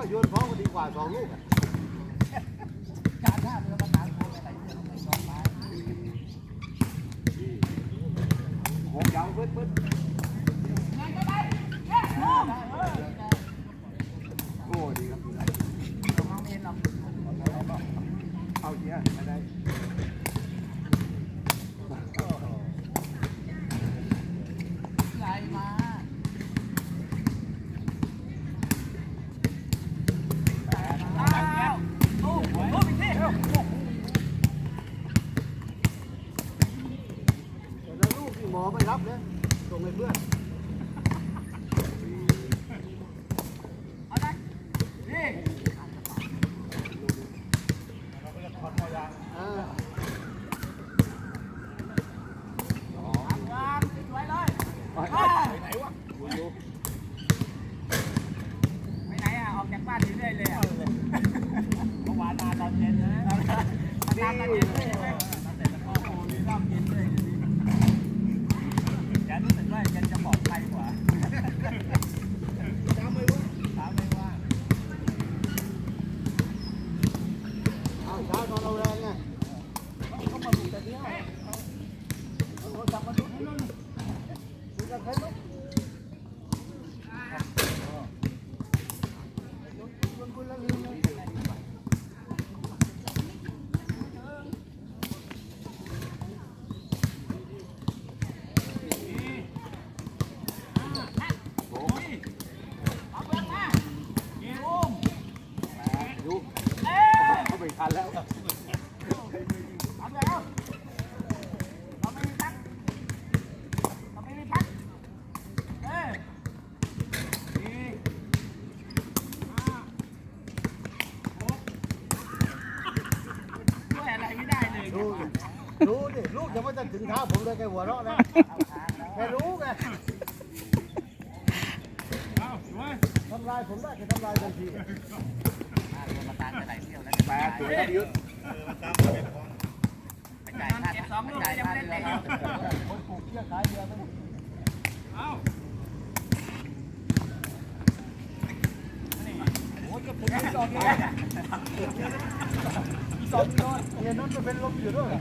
ก็โยนฟ้องลูกอะการท่าเรือมาตามโคไปไหนเนี่ยไม่ยอมไปโค้งยาวปึ๊ดปึ๊ดโอไม่รับเนี่ยส่งให้เพื่อนเอาไปไหนวะดูดูไปไหนอะออกจากบ้านเรื่อยเลยเมื่อวานมาตอนเย็นนะตามตอนเย็นเลยใช่ไหม ทันแล้วเอาแล้วเราไม่มีพักเราไม่มีพักเอ้ยสี่ห้าหกช่วยอะไรไม่ได้เลย ดูดิ ดูดิลูกยังไม่ทันถึงเท้าผมเลยแกหัวเราะนะแกรู้ไงทำลายผมได้แกทำลายทันทีมาตามไหลเที่ยวแล้วแปดตัวครับยุทธไปจ่ายค่าสองลูกยังไม่ได้เตะคนปลูกเชือกขายเรือไปหมดโอ้ยจะถึงสองเลยสองโดนเนี่ยนั่นก็เป็นลมอยู่ด้วย